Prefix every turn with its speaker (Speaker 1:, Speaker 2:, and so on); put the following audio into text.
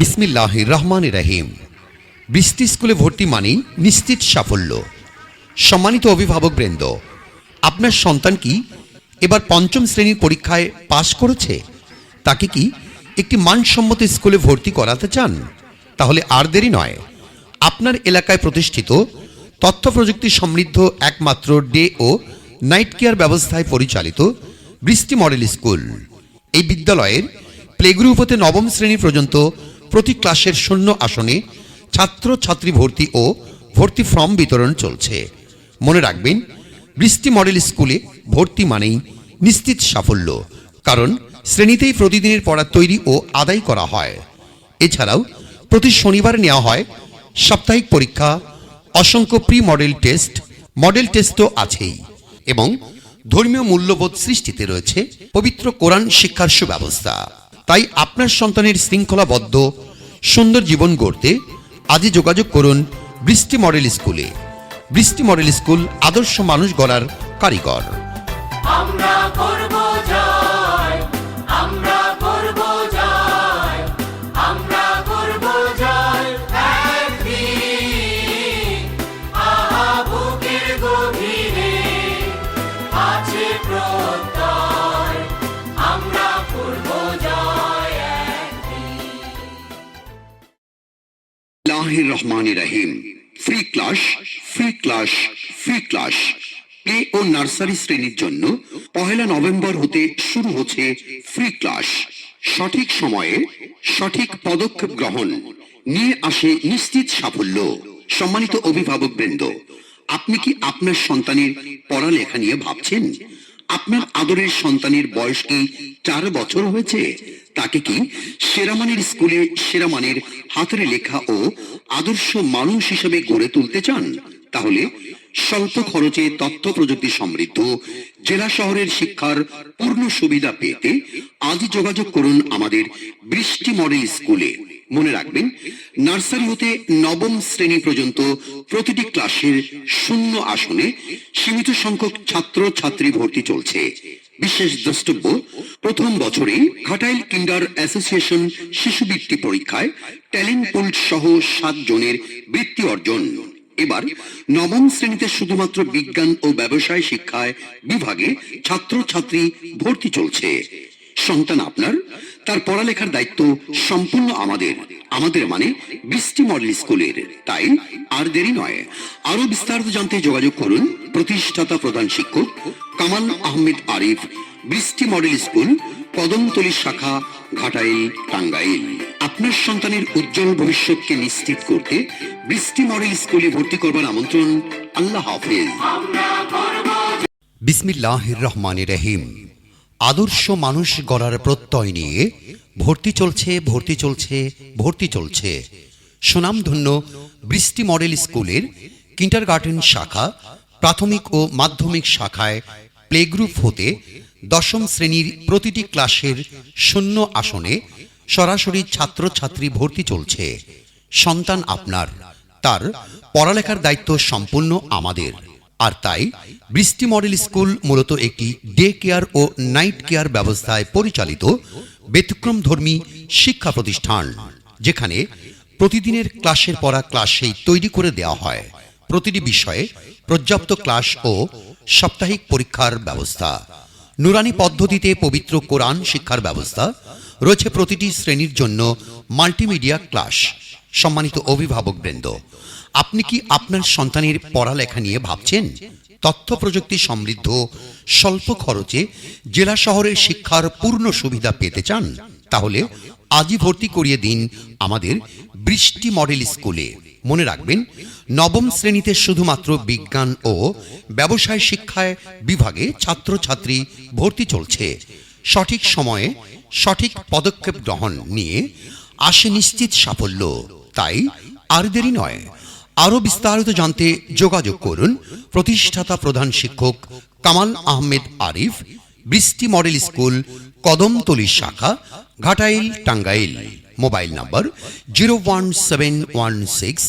Speaker 1: বিসমিল্লাহ রহমান রাহিম বৃষ্টি স্কুলে ভর্তি মানেই নিশ্চিত সাফল্য। সম্মানিত অভিভাবক বৃন্দ, আপনার সন্তান কি এবার পঞ্চম শ্রেণির পরীক্ষায় পাশ করেছে? তাকে কি একটি মানসম্মত স্কুলে ভর্তি করাতে চান? তাহলে আর দেরি নয়। আপনার এলাকায় প্রতিষ্ঠিত তথ্য প্রযুক্তি সমৃদ্ধ একমাত্র ডে ও নাইট কেয়ার ব্যবস্থায় পরিচালিত বৃষ্টি মডেল স্কুল। এই বিদ্যালয়ের প্লেগ্রুপ হতে নবম শ্রেণি পর্যন্ত প্রতি ক্লাসের শূন্য আসনে ছাত্র ছাত্রী ভর্তি ও ভর্তি ফর্ম বিতরণ চলছে। মনে রাখবেন, বৃষ্টি মডেল স্কুলে ভর্তি মানেই নিশ্চিত সাফল্য, কারণ শ্রেণীতেই প্রতিদিনের পড়া তৈরি ও আদায় করা হয়। এছাড়াও প্রতি শনিবার নেওয়া হয় সাপ্তাহিক পরীক্ষা, অসংখ্য প্রি মডেল টেস্ট মডেল টেস্টও আছেই এবং ধর্মীয় মূল্যবোধ সৃষ্টিতে রয়েছে পবিত্র কোরআন শিক্ষার সুব্যবস্থা। তাই আপনার সন্তানের শৃঙ্খলাবদ্ধ, সুন্দর জীবন গড়তে আজই যোগাযোগ করুন বৃষ্টি মডেল স্কুলে। বৃষ্টি মডেল স্কুল, আদর্শ মানুষ গড়ার কারিগর। Lahir Rahman Rahim. Free class free class free class. Play ও নার্সারি শ্রেণির জন্য পহেলা নভেম্বর হতে শুরু হচ্ছে ফ্রি ক্লাস। সঠিক সময়ে সঠিক পদক্ষেপ গ্রহণ। নিয়ে আসে নিশ্চিত সাফল্য। সম্মানিত অভিভাবক বৃন্দ আপনি কি আপনার সন্তানের পড়ালেখা নিয়ে ভাবছেন? আপনার আদরের সন্তানের বয়স কি চার বছর হয়েছে? তাকে কি সেরামানের স্কুলে সেরামানের হাতের লেখা ও আদর্শ মানুষ হিসেবে গড়ে তুলতে চান? তাহলে স্বল্প খরচে তথ্য প্রযুক্তি সমৃদ্ধ জেলা শহরের শিক্ষার পূর্ণ সুবিধা পেতে আজই যোগাযোগ করুন আমাদের বৃষ্টি মডেল স্কুলে। মনে রাখবেন, নার্সারি হতে নবম শ্রেণি পর্যন্ত প্রতিটি ক্লাসের শূন্য আসনে সীমিত সংখ্যক ছাত্র ছাত্রী ভর্তি চলছে। বিশেষ দ্রষ্টব্য, প্রথম বছরে ঘাটাইল কিন্ডার অ্যাসোসিয়েশন শিশুবৃত্তি পরীক্ষায় ট্যালেন্ট পুল সহ সাত জনের বৃত্তি অর্জন। এবার নবম শ্রেণীতে শুধুমাত্র বিজ্ঞান ও ব্যবসায় শিক্ষায় বিভাগে ছাত্র ছাত্রী ভর্তি চলছে। সন্তান আপনার তার পড়ালেখার দায়িত্ব সম্পূর্ণ আমাদের। আমাদের মানে বৃষ্টি মডেল স্কুলের। তাই আর দেরি নয়। আরও বিস্তারিত জানতে যোগাযোগ করুন প্রতিষ্ঠাতা প্রধান শিক্ষক কামাল আহমেদ আরিফ বৃষ্টি মডেল স্কুল কদমতলী শাখা ঘাটাইল টাঙ্গাইল। আপনার সন্তানের উজ্জ্বল ভবিষ্যৎকে নিশ্চিত করতে বৃষ্টি মডেল স্কুলে ভর্তি করবার আমন্ত্রণ আল্লাহ হাফেজ। বিসমিল্লাহ রহমান রহিম। আদর্শ মানুষ গড়ার প্রত্যয় নিয়ে ভর্তি চলছে ভর্তি চলছে ভর্তি চলছে। সুনামধন্য বৃষ্টি মডেল স্কুলের কিন্টার গার্ডেন শাখা প্রাথমিক ও মাধ্যমিক শাখায় প্লেগ্রুপ হতে দশম শ্রেণির প্রতিটি ক্লাসের শূন্য আসনে সরাসরি ছাত্রছাত্রী ভর্তি চলছে। সন্তান আপনার, তার পড়ালেখার দায়িত্ব সম্পূর্ণ আমাদের। আর তাই বৃষ্টি মডেল স্কুল মূলত একটি ডে কেয়ার ও নাইট কেয়ার ব্যবস্থায় পরিচালিত ব্যতিক্রমধর্মী শিক্ষা প্রতিষ্ঠান, যেখানে প্রতিদিনের ক্লাসের পড়া ক্লাসেই তৈরি করে দেওয়া হয়। প্রতিটি বিষয়ে পর্যাপ্ত ক্লাস ও সাপ্তাহিক পরীক্ষার ব্যবস্থা। নুরানি পদ্ধতিতে পবিত্র কোরআন শিক্ষার ব্যবস্থা রয়েছে প্রতিটি শ্রেণির জন্য মাল্টিমিডিয়া ক্লাস, সম্মানিত অভিভাবক বৃন্দ আপনি কি আপনার সন্তানের পড়ালেখা নিয়ে ভাবছেন? তথ্য প্রযুক্তি সমৃদ্ধ, স্বল্প খরচে জেলা শহরের শিক্ষার পূর্ণ সুবিধা পেতে চান? তাহলে আজই ভর্তি করিয়ে দিন আমাদের বৃষ্টি মডেল স্কুলে। মনে রাখবেন, নবম শ্রেণীতে শুধুমাত্র বিজ্ঞান ও ব্যবসায় শিক্ষায় বিভাগে ছাত্রছাত্রী ভর্তি চলছে। সঠিক সময়ে সঠিক পদক্ষেপ গ্রহণ নিয়ে আসে নিশ্চিত সাফল্য। তাই আর দেরি নয়। আরও বিস্তারিত জানতে যোগাযোগ করুন প্রতিষ্ঠাতা প্রধান শিক্ষক কামাল আহমেদ আরিফ, বৃষ্টি মডেল স্কুল, কদমতলি শাখা, Ghatail Tangail. Mobile number zero one seven one six